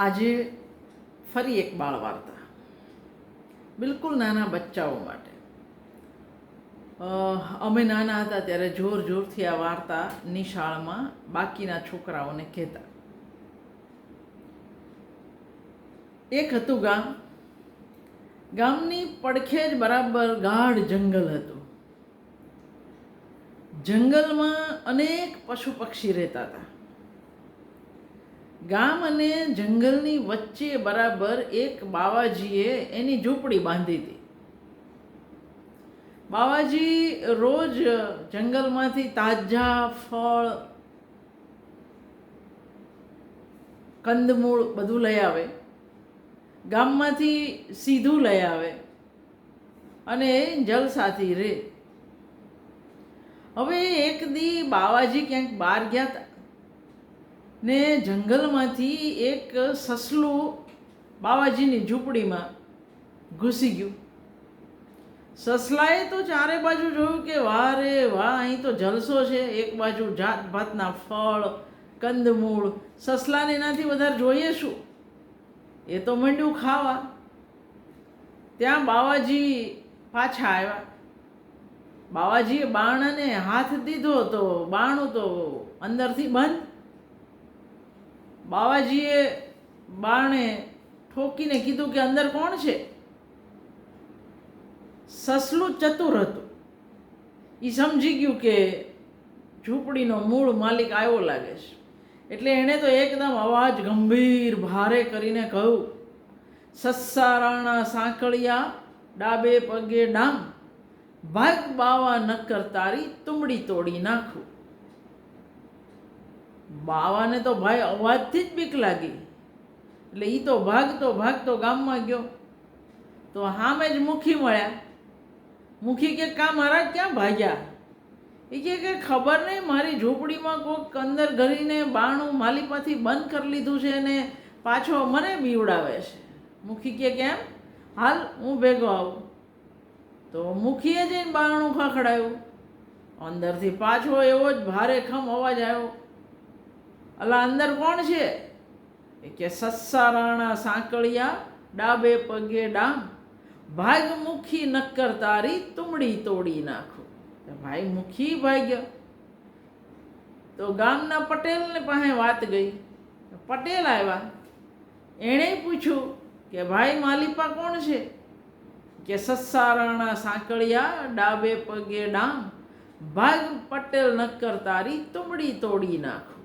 આજે ફરી એક બાળ વાર્તા. બિલકુલ નાના બચ્ચાઓ માટે. અમે નાના હતા ત્યારે જોર જોરથી આ વાર્તા નિશાળમાં બાકીના છોકરાઓને કહેતા. એક હતું ગામ. ગામની પડખે જ બરાબર ગાઢ જંગલ હતું. જંગલમાં અનેક પશુ પક્ષી રહેતા હતા. ગામ અને જંગલની વચ્ચે બરાબર એક બાવાજીએ એની ઝૂંપડી બાંધી હતી. બાવાજી રોજ જંગલમાંથી તાજા ફળ, કંદમૂળ બધું લઈ આવે. ગામમાંથી સીધું લઈ આવે અને જલસાથી રહે. હવે એક દી બાવાજી ક્યાંક બહાર ગયા હતા ને જંગલમાંથી એક સસલું બાવાજીની ઝૂંપડીમાં ઘૂસી ગયું. સસલાએ તો ચારે બાજુ જોયું કે વાહ રે વાહ, અહીં તો જલસો છે. એક બાજુ જાત ભાતના ફળ, કંદમૂળ. સસલાને એનાથી વધારે જોઈએ શું? એ તો મંડ્યું ખાવા. ત્યાં બાવાજી પાછા આવ્યા. બાવાજીએ બાણાને હાથ દીધો તો બાણું તો અંદરથી બંધ બાવાજીએ બાણે ઠોકીને કીધું કે અંદર કોણ છે? સસલું ચતુર હતું. એ સમજી ગયું કે ઝૂંપડીનો મૂળ માલિક આવ્યો લાગે છે. એટલે એણે તો એકદમ અવાજ ગંભીર ભારે કરીને કહ્યું સસ્સારાણા સાંકળિયા, ડાબે પગે ડામ. ભાગ બાવા નક્કર તારી તુમડી તોડી નાખું. બાવાને તો ભાઈ અવાજથી જ બીક લાગી. એટલે એ તો ભાગતો ભાગતો ગામમાં ગયો. તો સામે જ મુખી મળ્યા. મુખી કે, કા મારા ક્યાં ભાગ્યા? એ કે કે ખબર નહીં, મારી ઝૂંપડીમાં કોઈક અંદર ઘરીને બાણું માલિકમાંથી બંધ કરી લીધું છે ને પાછો મને બીવડાવે છે. મુખી કે, કેમ? હાલ હું ભેગો આવું. તો મુખીએ જઈને બારણું ખખડાયું. અંદરથી પાછો એવો જ ભારે ખમ અવાજ આવ્યો. અલા અંદર કોણ છે? કે સસ્સા રાણા સાંકળિયા, ડાબે પગે ડામ ભાગ મુખી નક્કર તારી તુમડી તોડી નાખું. ભાઈ મુખી ભાગ્ય. તો ગામના પટેલને પાસે વાત ગઈ. પટેલ આવ્યા. એણે પૂછ્યું કે ભાઈ માલિપા કોણ છે? કે સસ્સારાણા સાંકળિયા, ડાબે પગે ડામ, ભાગ પટેલ નક્કર તારી તુમડી તોડી નાખું.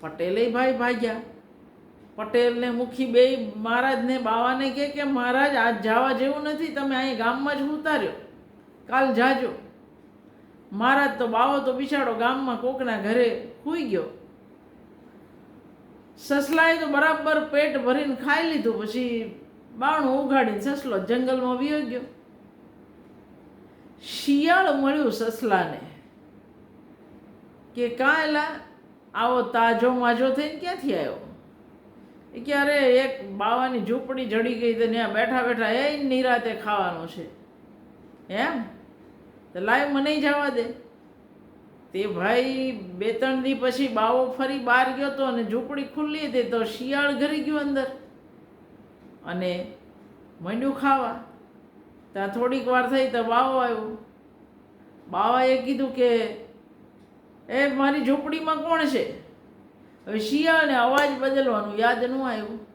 પટેલે ભાઈ ભાગ્યા. પટેલને મુખી બે મહારાજને બાવાને કહે કે, મહારાજ, આજ જવા જેવું નથી, તમે અહીં ગામમાં જ ઉતાર્યો. કાલ જાજો. મહારાજ તો બાવો તો બિચારો ગામમાં કોકના ઘરે ખુઈ ગયો. સસલાએ તો બરાબર પેટ ભરીને ખાઈ લીધું, પછી બાણું ઉઘાડીને સસલો જંગલમાં વિયો ગયો. શિયાળ મળ્યું સસલાને કે કાં એલા આવો તાજો માજો થઈને ક્યાંથી આવ્યો? એ કે અરે એક બાવાની ઝૂંપડી જડી ગઈ તો ત્યાં બેઠા બેઠા એ નિરાતે ખાવાનું છે. એમ? તો લાય મને જવા દે. તે ભાઈ બે ત્રણ દી પછી બાવો ફરી બહાર ગયો તો અને ઝૂંપડી ખુલ્લી હતી તો શિયાળ ઘરી ગયું અંદર. અને મંડ્યું ખાવા. ત્યાં થોડીક વાર થઈ તો બાવો આવ્યો. બાવાએ કીધું કે એ મારી ઝૂંપડીમાં કોણ છે? હવે શિયાળને અવાજ બદલવાનું યાદ ન આવ્યું.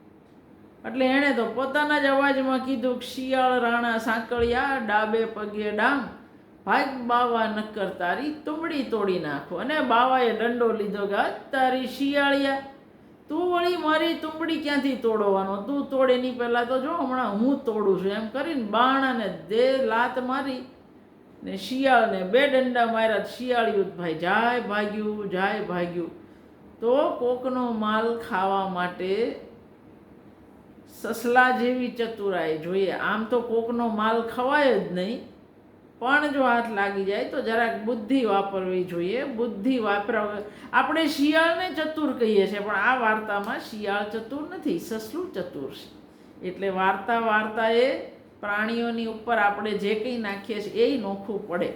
એટલે એણે તો પોતાના જ અવાજમાં કીધું કે શિયાળ, રાણા, સાંકળિયા, ડાબે પગે ડામ, ભાગ બાવા નક્કર તારી તુમડી તોડી નાખો. અને બાવાએ દંડો લીધો કે, "હદ તારી શિયાળિયા, તું વળી મારી તુંબડી ક્યાંથી તોડવાનો? તું તોડે નહીં પહેલાં તો જો હમણાં હું તોડું છું. એમ કરીને બાણાને દે લાત મારી ને શિયાળને બે દંડા માર્યા શિયાળિયું ભાઈ, જાય ભાગ્યું જાય ભાગ્યું. તો કોકનો માલ ખાવા માટે સસલા જેવી ચતુરાઈ જોઈએ. આમ તો કોકનો માલ ખવાય જ નહીં, પણ જો હાથ લાગી જાય તો જરાક બુદ્ધિ વાપરવી જોઈએ. બુદ્ધિ વાપરવા આપણે શિયાળને ચતુર કહીએ છીએ, પણ આ વાર્તામાં શિયાળ ચતુર નથી, સસલું ચતુર છે. એટલે વાર્તા વાર્તાએ પ્રાણીઓની ઉપર આપણે જે કંઈ નાખીએ છીએ એ નોખું પડે.